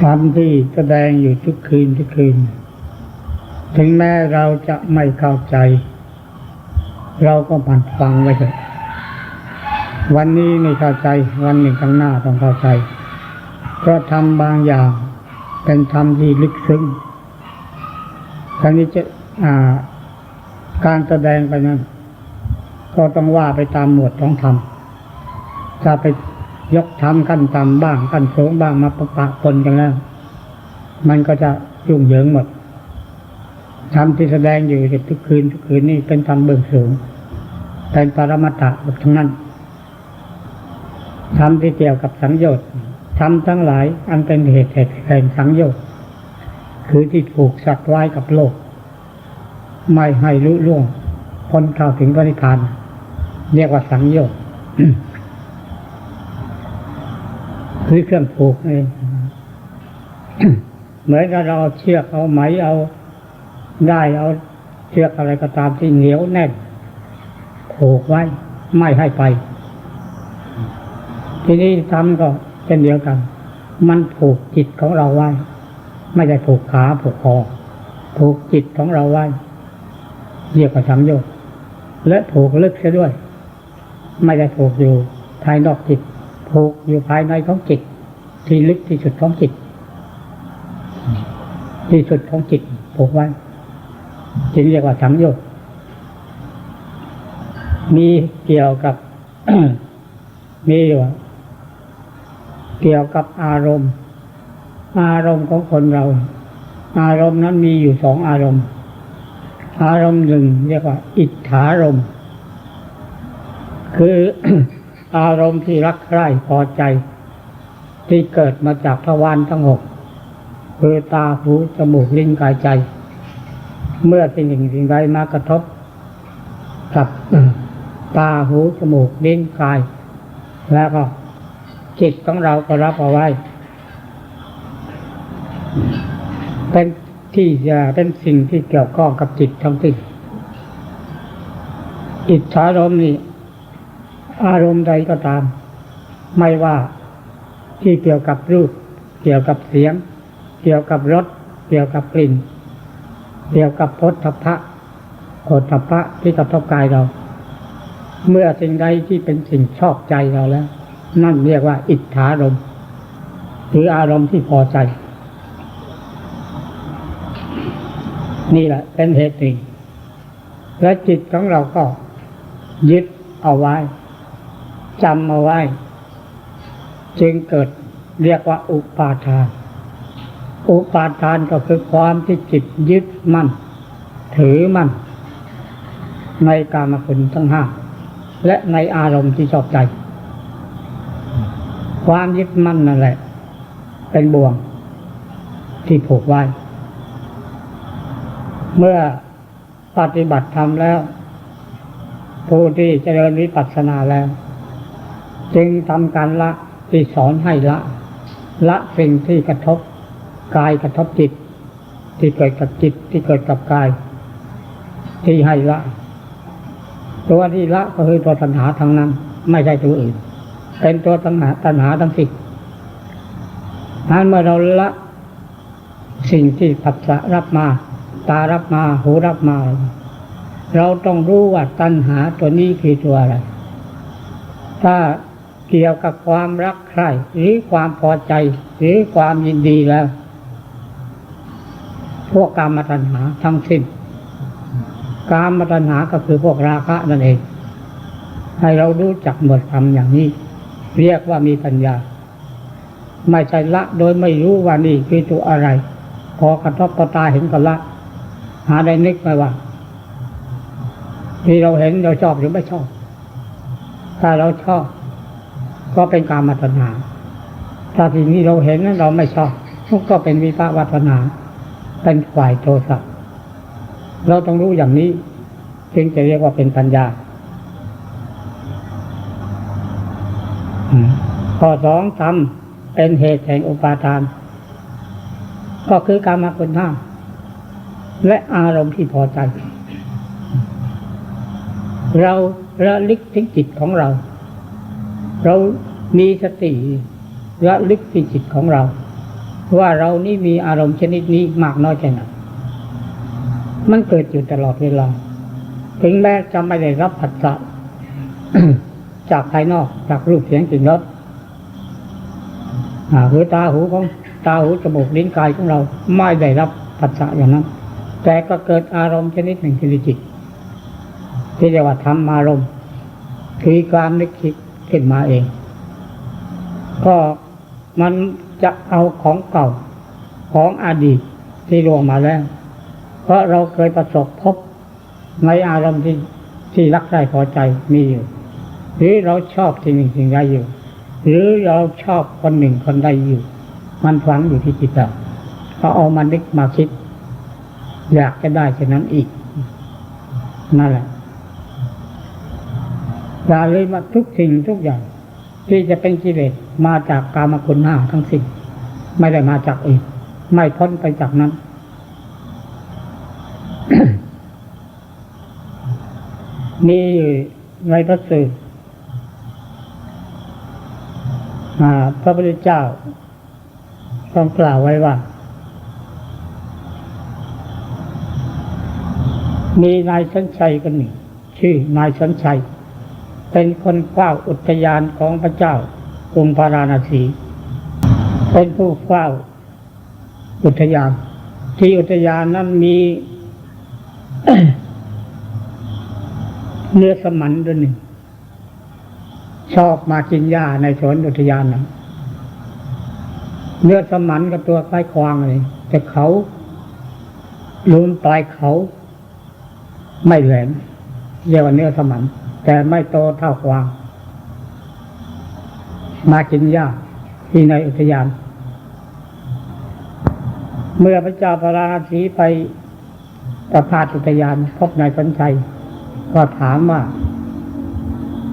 ธรรมที่แสดงอยู่ทุกคืนทุกคืน ถึงแม้เราจะไม่เข้าใจ เราก็มันฟังไว้เถอะวันนี้ไม่เข้าใจ วันหนึ่งข้างหน้าต้องเข้าใจ เพราะทำบางอย่าง เป็นธรรมที่ลึกซึ้งครั้นี้จะการแสดงไปนั้น ก็ต้องว่าไปตามหมวดของธรรมถ้าไป ยกธรรมขั้นต่ำบ้างขั้นสูงบ้างมาประปะปนกันแล้ว มันก็จะยุ่งเหยิงหมดธรรมที่แสดงอยู่ทุกคืนทุกคืนนี่เป็นธรรมเบื้องสูงเป็นปรมัตถะหมดทั้งนั้นธรรมที่เกี่ยวกับสังโยชน์ธรรมทั้งหลายอันเป็นเหตุแห่งสังโยชน์คือที่ผูกสัตว์ไว้กับโลก ไม่ให้รู้ล่วงพ้นเข้าถึงพระนิพพานเรียกว่าสังโยชน์ คือเครื่องผูกเองเหมือนกับเราเชือกเอาไหมเอาได้เอาเชือกอะไรก็ตามที่เหนียวแน่นผูกไว้ไม่ให้ไป ทีนี้ทำก็เช่นเดียวกัน มันผูกจิตของเราไว้ ไม่ได้ผูกขาผูกคอผูกจิตของเราไว้เรียกว่าสังโยชน์และผูกลึกเสียด้วย ไม่ได้ผูกอยู่ภายนอกจิต ผูกอยู่ภายในของจิต ที่ลึกที่สุดของจิต ที่สุดของจิตผูกไว้จึงเรียกว่าสังโยชน์มีเกี่ยวกับมีว่าเกี่ยวกับอารมณ์ อารมณ์ของคนเรา อารมณ์นั้นมีอยู่สองอารมณ์ อารมณ์หนึ่งเรียกว่า อิทธารมณ์ คือ อารมณ์ที่รักใคร่พอใจ ที่เกิดมาจากทวารทั้งหกคือตาหูจมูกลิ้นกายใจ เมื่อสิ่งหนึ่งสิ่งใดมากระทบ กับตาหูจมูกลิ้นกาย แล้วก็จิตของเราก็รับเอาไว้ เป็นที่จะเป็นสิ่งที่เกี่ยวข้องกับจิตทั้งสิ้นอิทธารมนี่ อารมณ์ใดก็ตาม ไม่ว่าที่เกี่ยวกับรูป เกี่ยวกับเสียง เกี่ยวกับรสเกี่ยวกับกลิ่น เกี่ยวกับพธพะโผฏฐะที่กระทบกายเรา เมื่อสิ่งใดที่เป็นสิ่งชอบใจเราแล้ว นั่นเรียกว่า อิทธารมณ์หรืออารมณ์ที่พอใจ นี่แหละเป็นเหตุหนึ่งและจิตของเราก็ยึดเอาไว้ จำเอาไว้ จึงเกิดเรียกว่าอุปาทาน อุปาทานก็คือความที่จิตยึดมั่น ถือมั่น ในกามคุณทั้งห้า และในอารมณ์ที่ชอบใจ ความยึดมั่นนั่นแหละ เป็นบ่วงที่ผูกไว้ เมื่อปฏิบัติธรรมแล้ว ผู้ที่เจริญวิปัสสนาแล้ว จึงทำการละที่สอนให้ละ ละสิ่งที่กระทบกายกระทบจิต ที่เกิดกับจิตที่เกิดกับกาย ที่ให้ละตัวที่ละก็คือตัวตัณหาทางนั้น ไม่ใช่ตัวอื่น เป็นตัวตัณหาตัณหาทั้งสิ้นนั้นเมื่อเราละ สิ่งที่ผัสสะรับมา ตารับมาหูรับมา เราต้องรู้ว่าตัณหาตัวนี้คือตัวอะไร ถ้า เกี่ยวกับความรักใคร่หรือความพอใจ หรือความยินดีแล้ว พวกกามตัณหาทั้งสิ้นกามตัณหาก็คือพวกราคะนั่นเอง ให้เรารู้จักหมดคำอย่างนี้ เรียกว่ามีปัญญา ไม่ใช่ละโดยไม่รู้ว่านี่คือตัวอะไร พอกระทบกระตาเห็นก็ละ หาได้นึกไปว่าที่เราเห็นเราชอบหรือไม่ชอบ ถ้าเราชอบ ก็เป็นการมาตัณหาถ้าสิ่งนี้เราเห็นนั้นเราไม่ชอบก็เป็นวิปากวัฒนา เป็นฝ่ายโทสะเราต้องรู้อย่างนี้จึงจะเรียกว่าเป็นปัญญาข้อสองทำเป็นเหตุแห่งอุปาทาน ก็คือการมาคุณห้าและอารมณ์ที่พอใจ เราระลึกถึงจิตของเรา เรามีสติระลึกที่จิตของเรา ว่าเรานี่มีอารมณ์ชนิดนี้มากน้อยแค่ไหนมันเกิดอยู่ตลอดเวลา ถึงแม้จะไม่ได้รับผัสสะจากภายนอกจากรูปเสียงกลิ่นรสหรือตาหูของตาหูจมูกลิ้นกายของเราไม่ได้รับผัสสะอย่างนั้น แต่ก็เกิดอารมณ์ชนิดหนึ่งที่ในจิตที่เรียกว่าธรรมอารมณ์คือการนึกคิด ขึ้นมาเอง ก็มันจะเอาของเก่าของอดีตที่ลวงมาแล้ว เพราะเราเคยประสบพบในอารมณ์ที่ที่รักใคร่พอใจมีอยู่ หรือเราชอบสิ่งหนึ่งสิ่งใดอยู่ หรือเราชอบคนหนึ่งคนใดอยู่ มันฝังอยู่ที่จิตเราก็เอามานึกมาคิด อยากจะได้เช่นนั้นอีกนั่นแหละ อย่าเลยมาทุกสิ่งทุกอย่าง ที่จะเป็นกิเลสมาจากกามคุณห้าทั้งสิ้นไม่ได้มาจากอื่นไม่พ้นไปจากนั้น มีในพระสูตรพระพุทธเจ้าต้องกล่าวไว้ว่า มีนายสัญชัยคนหนึ่ง ชื่อนายสัญชัย เป็นคนเฝ้าอุทยานของพระเจ้ากรุงพาราณสี เป็นผู้เฝ้าอุทยาน ที่อุทยานนั้นมีเนื้อสมันตัวยหนึ่ง ชอบมากินหญ้าในสวนอุทยานนั้นเนื้อสมันกับตัวคล้ายควางเลย แต่เขาลูนปลายเขา ไม่แหลมเรียกว่าเนื้อสมัน แต่ไม่โตเท่าควาง มากินหญ้าที่ในอุทยาน เมื่อพระเจ้าพระราศีไปประพาสอุทยานพบนายสัญชัย ก็ถามว่า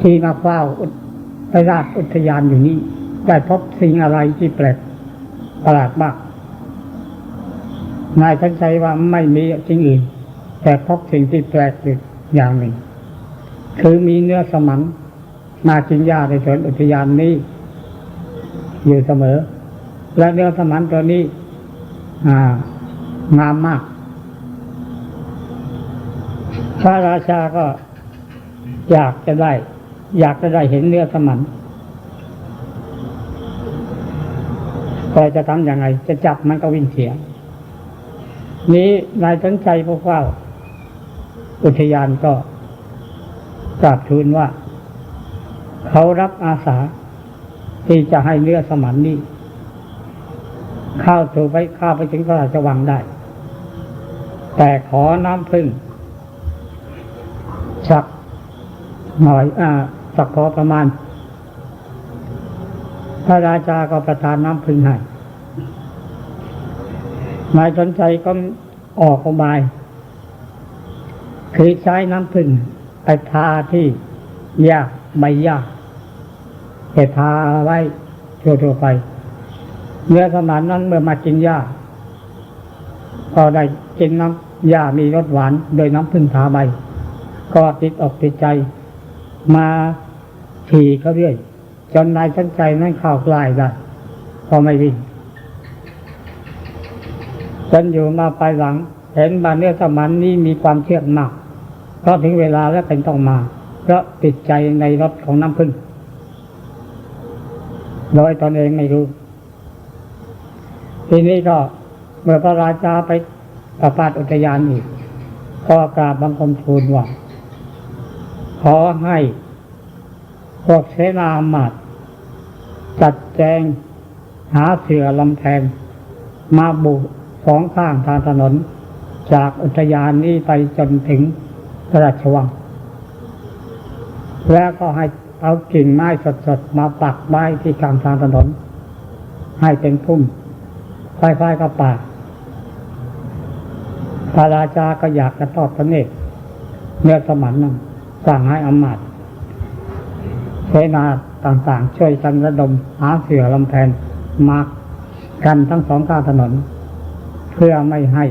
ที่มาเฝ้าพระราชอุทยานอยู่นี้ ได้พบสิ่งอะไรที่แปลกประหลาดมาก นายสัญชัยว่าไม่มีสิ่งอื่น แต่พบสิ่งที่แปลกอีกอย่างหนึ่ง คือมีเนื้อสมันมากินหญ้าในสวนอุทยานนี้ อยู่เสมอ และเนื้อสมันตัวนี้ อ่างามมาก พระราชาก็อยากจะได้ อยากจะได้เห็นเนื้อสมันแต่จะทำยังไงจะจับมันก็วิ่งเสีย นี้นายสนใจพวกว่าอุทยานก็ กราบทูลว่า เขารับอาสา ที่จะให้เนื้อสมันนี้เข้าสู่ไปเข้าไปถึงพระราชวังได้ แต่ขอน้ำพึ่งสักหน่อยอ่าสักพอประมาณ พระราชาก็ประทานน้ำพึ่งให้นายสนใจก็ออกอุบายคือใช้น้ำพึ่ง ไปทาที่หญ้าใบหญ้าไปทาไว้ทั่วๆไปเนื้อสมานนั้นเมื่อมากินหญ้าพอได้กินน้ำหญ้ามีรสหวานโดยน้ำพึ่งทาใบ ก็ติดอกติดใจ มาถีเขาเรื่อย จนนายชั้นใจนั้นข้ากลายได้พอไม่วิ่งจนอยู่มาภายหลัง เห็นบาเนื้อสมันนี้มีความเชื่องมาก เพราะถึงเวลาแล้วเป็นต้องมา เพราะติดใจในรสของน้ำพึ่งโดยตนเองไม่รู้ ทีนี้ก็เมื่อพระราชาไปประพาสอุทยานอีกก็กราบบังคมทูลว่า ขอให้พวกเสนาอำมาตย์จัดแจงหาเสือลำแพนมาบุสองข้างทางถนน จากอุทยานนี้ไปจนถึง พระราชวัง แล้วก็ให้เอากิ่งไม้สดๆ มาปักไว้ที่กลางทางถนน ให้เป็นพุ่มคล้ายๆกับป่าพระราชาก็อยากจะทอดพระเนตรเนื้อสมันนั้นสั่งให้อำมาตย์เสนาต่างๆ ช่วยกันระดมหาเสือลำแพนมากันทั้งสองข้างถนน เพื่อไม่ให้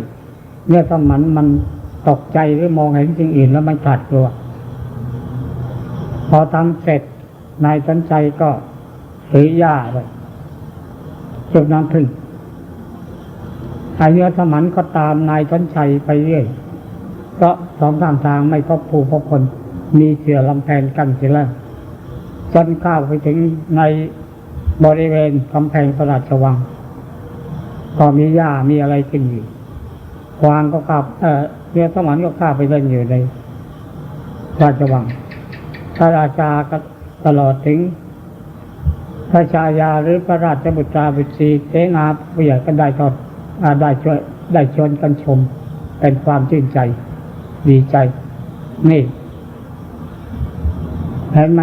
เนื้อสมันมัน ตกใจหรือมองเห็นสิ่งอื่นแล้วมันขาดกลัว พอทำเสร็จนายสัญชัยก็ถือหญ้าไปจุดน้ำพึ่งไอเนื้อสมันก็ตามนายทนชัยไปเรื่อยเพราะสองข้างทางไม่พบผู้พบคน มีเสือลำแพนกันเสียแล้วจนเข้าไปถึงในบริเวณกำแพงพระราชวัง ก็มีหญ้ามีอะไรกินอยู่วางก็ข้าเออ เรือสมันก็ข้าไปเล่นอยู่ในราชวังพระราชาก็ตลอดถึง พระชายาหรือพระราชบุตราบุตรีเสนาผู้ใหญ่ก็ได้ทอดได้ช่วยได้ชวนกันชม เป็นความชื่นใจ ดีใจ นี่เห็นไหม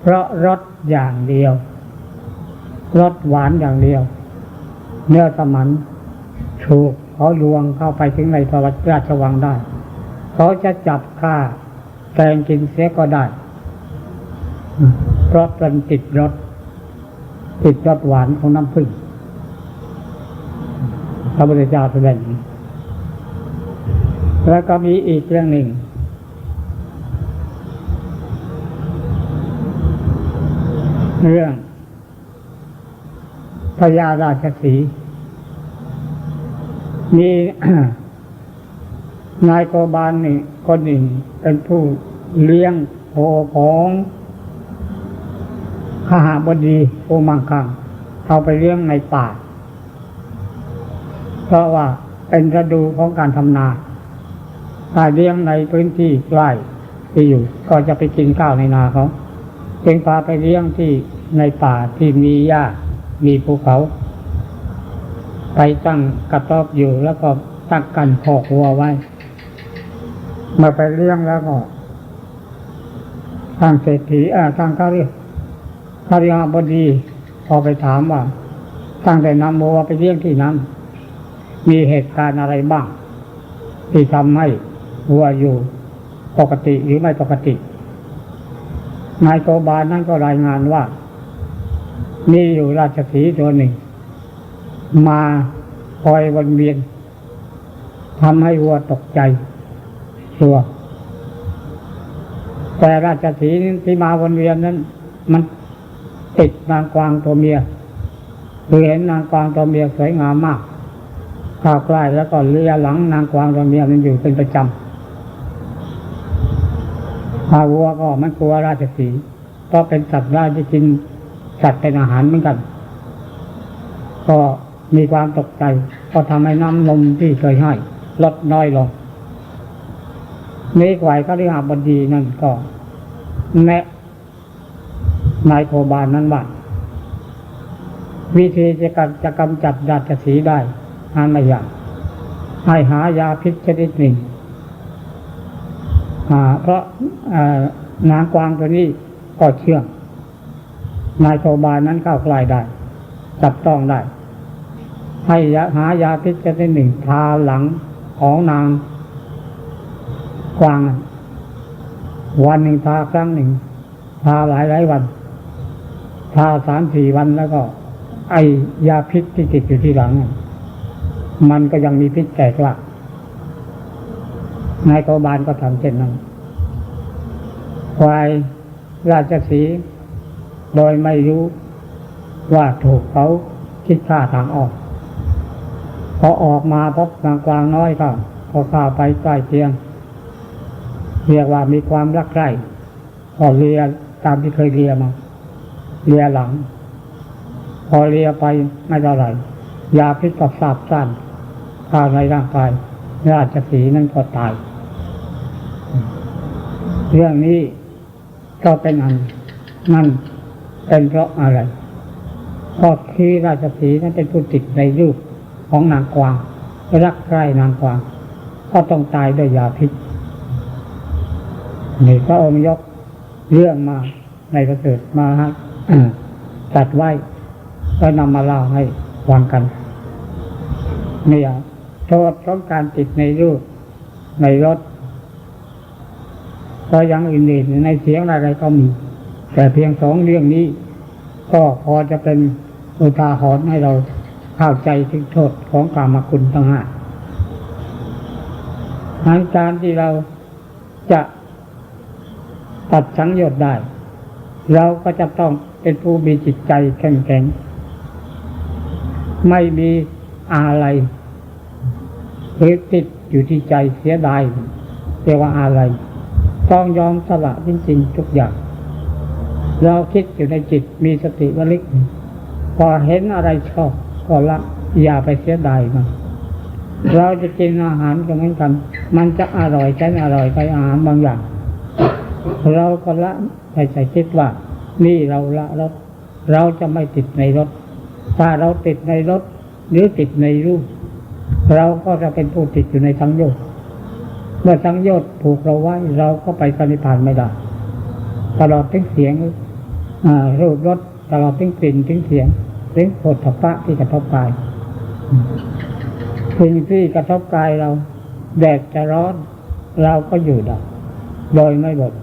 เพราะรสอย่างเดียวรสหวานอย่างเดียว เนื้อสมันถูก เขาลวงเข้าไปถึงในพระวราชวังได้ เขาจะจับฆ่าแกงกินเสียก็ได้ เพราะเป็นติดรสติดรสหวานของน้ำผึ้งพระพุทธเจ้าแสดงแล้วก็มีอีกเรื่องหนึ่งเรื่องพญาราชสีห์ มีนายกบาลนี่คนหนึ่งเป็นผู้เลี้ยงโคของขหาบดีโอมังคังเอาไปเลี้ยงในป่า เพราะว่าเป็นฤดูของการทำนาถ้าเลี้ยงในพื้นที่ใกล้ที่อยู่ ก็จะไปกินข้าวในนาเขาจึงพาไปเลี้ยงที่ในป่าที่มีหญ้ามีภูเขา ไปตั้งกระต๊อบอยู่แล้วก็ตั้งกันคอกวัวไว้ มาไปเลี้ยงแล้วก็ทางเศรษฐีอ่อทางเขาเรียกเขาเรียบดีพอไปถามว่าตั้งแต่นำวัวไปเลี้ยงที่นั้น มีเหตุการณ์อะไรบ้าง ที่ทำให้วัวอยู่ปกติหรือไม่ปกตินายโกบาลนั่นก็รายงานว่า มีอยู่ราชสีห์ตัวหนึ่ง มาคอยวนเวียนทำให้วัวตกใจตัว แต่ราชสีที่มาวนเวียนนั้น มันติดนางกวางตัวเมียคือเห็นนางกวางตัวเมียสวยงามมากข้าวใกล้แล้วก็เลียหลังนางกวางตัวเมียมันอยู่เป็นประจำพาวัวก็มันกลัวราชสีก็เป็นสัตว์ร้ายที่กินสัตว์เป็นอาหารเหมือนกัน ก็ มีความตกใจ ก็ทำให้น้ำนมที่เคยให้ลดน้อยลงนี้ไหวก็เรียกบดีนั่นก็แนะนายโคบาลนั้นว่าวิธีจะกำจะกำจัดราชสีได้หาไม่ยากให้หายาพิษชนิดหนึ่งเพราะนางกวางตัวนี้ก็เชื่อง นายโคบาลนั้นเข้าใกล้ได้ จับต้องได้ ให้ยหายาพิษชนิดหนึ่งทาหลังของนางกวางนั้นวันหนึ่งทาครั้งหนึ่ง ทาหลายหลายวัน ทาสามสี่วันแล้วก็ ไอยาพิษที่ติดอยู่ที่หลัง มันก็ยังมีพิษแก่กล้านายโกบาลก็ทำเช่นนั้นควายราชสีโดยไม่รู้ว่าถูกเขาคิดฆ่าทางออก พอออกมาพบนางกวางน้อยก็พอข้าไปใกล้เคียง เรียกว่ามีความรักใคร่พอเลียตามที่เคยเลียมาเลียหลัง พอเลียไปไม่เท่าไหร่ยาพิษก็สาบสั้นข้าในร่างกายราชสีนั้นก็ตาย เรื่องนี้ก็เป็นอันนั่นเป็นเพราะอะไรเพราะที่ราชสีนั้นเป็นผู้ติดในรูป ของนางกวางรักใคร่นางกวางก็ต้องตายด้วยยาพิษนี่พระองค์ยกเรื่องมาในประเสริฐมาให้ตัดไว้ก็นำมาเล่าให้ฟังกันเนี่ยโทษของการติดในรูปในรถก็ยังอื่นๆในเสียงอะไรก็มี แต่เพียงสองเรื่องนี้ ก็พอจะเป็นอุทาหรณ์ให้เรา เข้าใจถึงโทษของกามคุณทั้งหาหลังการที่เราจะตัดสังโยชน์ได้ เราก็จะต้องเป็นผู้มีจิตใจแข็งแกร่ง ไม่มีอะไรคือติดอยู่ที่ใจเสียดายเรียกว่าอะไร ต้องยอมสละจริงๆทุกอย่าง เราคิดอยู่ในจิตมีสติระลึกพอเห็นอะไรชอบ ก็ละอย่าไปเสียดายมันเราจะกินอาหารก็เหมือนกัน มันจะอร่อยใช่อร่อยไปอาหารบางอย่าง เราก็ละใส่ใจคิดว่า นี่เราละรถเราจะไม่ติดในรถถ้าเราติดในรถหรือติดในรูป เราก็จะเป็นผู้ติดอยู่ในสังโยชน์เมื่อสังโยชน์ผูกเราไว้เราก็ไปสนิพานไม่ได้ตลอดถึงเสียงรูปรสตลอดถึงกลิ่นถึงเสียง ถึงโผฏฐัพพะที่กระทบกายสิ่งที่กระทบกายเรา แดดจะร้อน เราก็อยู่ได้ โดยไม่บ่น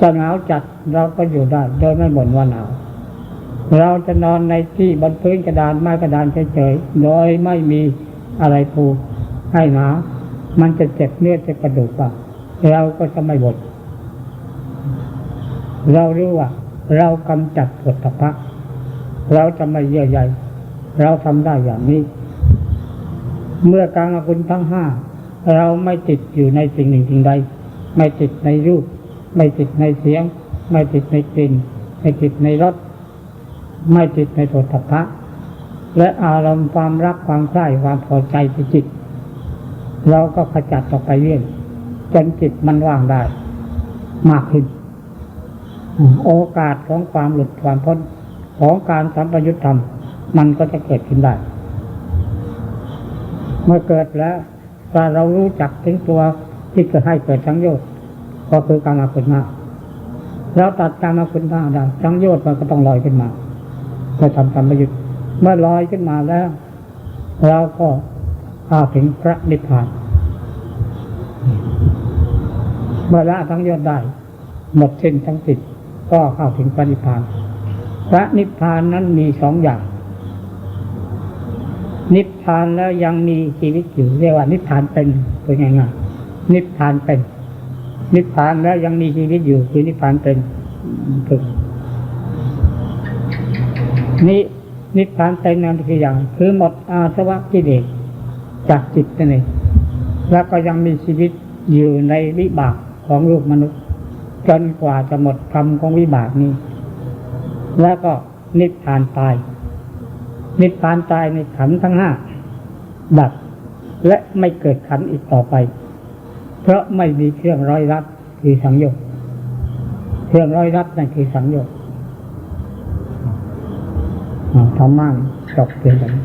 จะหนาวจัดเราก็อยู่ได้ โดยไม่บ่นว่าหนาวเราจะนอนในที่บนพื้นกระดานไม้กระดานเฉยๆโดยไม่มีอะไรปูให้หนาวมันจะเจ็บเนื้อจ็บกระดูกปะเราก็จะไม่บ่นเรารู้ว่า เรากำจัดผลตภะ เราจะไม่เยื่อใยเราทำได้อย่างนี้ เมื่อการอคุณทั้งห้าเราไม่ติดอยู่ในสิ่งหนึ่งสิ่งใด ไม่ติดในรูป ไม่ติดในเสียง ไม่ติดในกลิ่น ไม่ติดในรสไม่ติดในผลตภะและอารมณ์ความรักความใคร่ความพอใจในจิต เราก็ขจัดออกไปเรื่อยจนจิตมันว่างได้ มากขึ้น โอกาสของความหลุดความพ้น ของการสัมปยุตธรรม มันก็จะเกิดขึ้นได้ เมื่อเกิดแล้วถ้าเรารู้จักถึงตัวที่เกิดให้เกิดสังโยชน์ก็คือการมาคุณมาเราตัดการมาคุณมาได้สังโยชน์มันก็ต้องลอยขึ้นมาเพื่อทำสัมปยุตเมื่อลอยขึ้นมาแล้ว เราก็เข้าถึงพระนิพพานเมื่อละทั้งยชน์ได้ หมดสิ้นทั้งสิทธิ์ก็เข้าถึงพระนิพพาน พระนิพพานนั้นมีสองอย่าง นิพพานแล้วยังมีชีวิตอยู่เรียกว่า นิพพานเป็นเป็นไงายนิพพานเป็น นิพพานแล้วยังมีชีวิตอยู่คือนิพพานเป็นคือนี่นิพพานเป็นนั่นคืออย่าง คือหมดอาสวะกิเลสจากจิตนั่นเองแล้วก็ยังมีชีวิตอยู่ในวิบากของรูปมนุษย์ จนกว่าจะหมดคำของวิบากนี้ แล้วก็นิพพานตาย นิพพานตายในขันทั้งห้าดับและไม่เกิดขันอีกต่อไป เพราะไม่มีเครื่องร้อยรัดคือสังโยชน์เครื่องร้อยรัดนั่นคือสังโยชน์อ่าธรรมะจบเพียงเท่านี้